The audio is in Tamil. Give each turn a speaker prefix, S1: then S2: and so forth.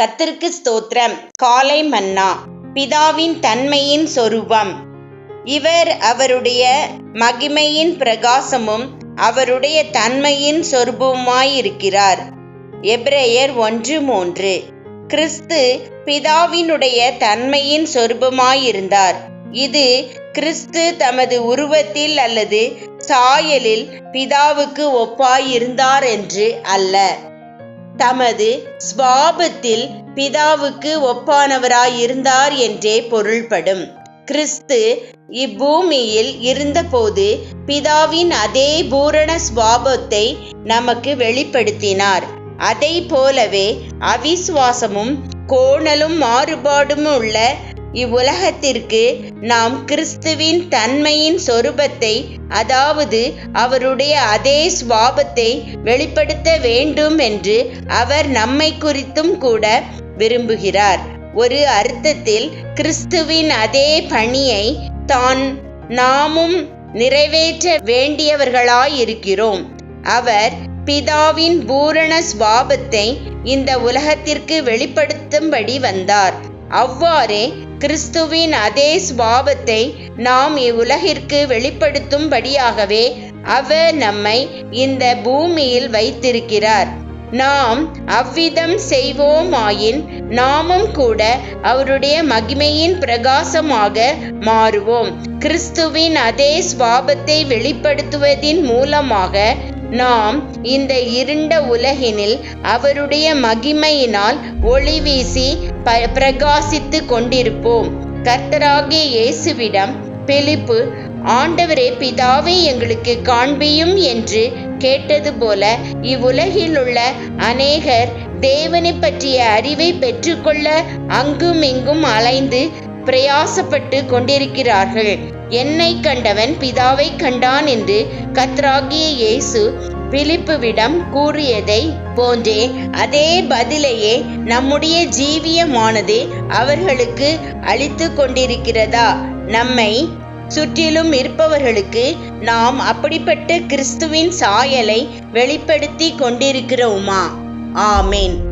S1: கத்திற்கு ஸ்தோத்திரம். காலை மன்னா. பிதாவின் தன்மையின் சொரூபம். இவர் அவருடைய மகிமையின் பிரகாசமும் அவருடைய தன்மையின் சொரூபமாயிருக்கிறார். எப்ரேயர் ஒன்று மூன்று. கிறிஸ்து பிதாவினுடைய தன்மையின் சொரூபமாயிருந்தார். இது கிறிஸ்து தமது உருவத்தில் அல்லது சாயலில் பிதாவுக்கு ஒப்பாயிருந்தார் என்று அல்ல. தமது ஸ்வாபத்தில் பிதாவுக்கு ஒப்பானவராயிருந்தார் என்றே பொருள்படும். கிறிஸ்து இப்பூமியில் இருந்தபோது பிதாவின் அதே பூரண ஸ்வாபத்தை நமக்கு வெளிப்படுத்தினார். அதை போலவே அவிசுவாசமும் கோணலும் மாறுபாடும் உள்ள இவ்வுலகத்திற்கு நாம் கிறிஸ்துவின் தன்மையின் சொரூபத்தை அதாவது அவருடைய அதே சுவாபத்தை வெளிப்படுத்த வேண்டும் என்று அவர் நம்மை குறித்தும் கூட விரும்புகிறார். ஒரு அர்த்தத்தில் கிறிஸ்துவின் அதே பணியை தான் நாமும் நிறைவேற்ற வேண்டியவர்களாயிருக்கிறோம். அவர் பிதாவின் பூரண சுவாபத்தை இந்த உலகத்திற்கு வெளிப்படுத்தும்படி வந்தார். அவ்வாறே கிறிஸ்துவின் அதே சுவாபத்தை நாம் இவ்வுலகிற்கு வெளிப்படுத்தும்படியாகவே அவர் நம்மை இந்த பூமியில் வைத்திருக்கிறார். நாம் அவ்விதம் செய்வோமாயின் நாமும் கூட அவருடைய மகிமையின் பிரகாசமாக மாறுவோம். கிறிஸ்துவின் அதே சுவாபத்தை வெளிப்படுத்துவதின் மூலமாக நாம் இந்த இருண்ட உலகினில் அவருடைய மகிமையினால் ஒளி வீசி பிரகாசித்து கொண்டிருப்போம். கர்த்தராகிய இயேசுவிடம் பிலிப்பு ஆண்டவரே பிதாவை எங்களுக்கு காண்பியும் என்று கேட்டது போல இவ்வுலகில் உள்ள அநேகர் தேவனை பற்றிய அறிவை பெற்றுக்கொள்ள அங்கும் இங்கும் அலைந்து பிரயாசப்பட்டு கொண்டிருக்கிறார்கள். என்னை கண்டவன் பிதாவை கண்டான் என்று கத்ராகிய இயேசு பிலிப்புவிடம் கூறியதை போன்றே அதே பதிலையே நம்முடைய ஜீவியமானது அவர்களுக்கு அளித்து கொண்டிருக்கிறதா? நம்மை சுற்றிலும் இருப்பவர்களுக்கு நாம் அப்படிப்பட்ட கிறிஸ்துவின் சாயலை வெளிப்படுத்தி கொண்டிருக்கிறோமா? ஆமேன்.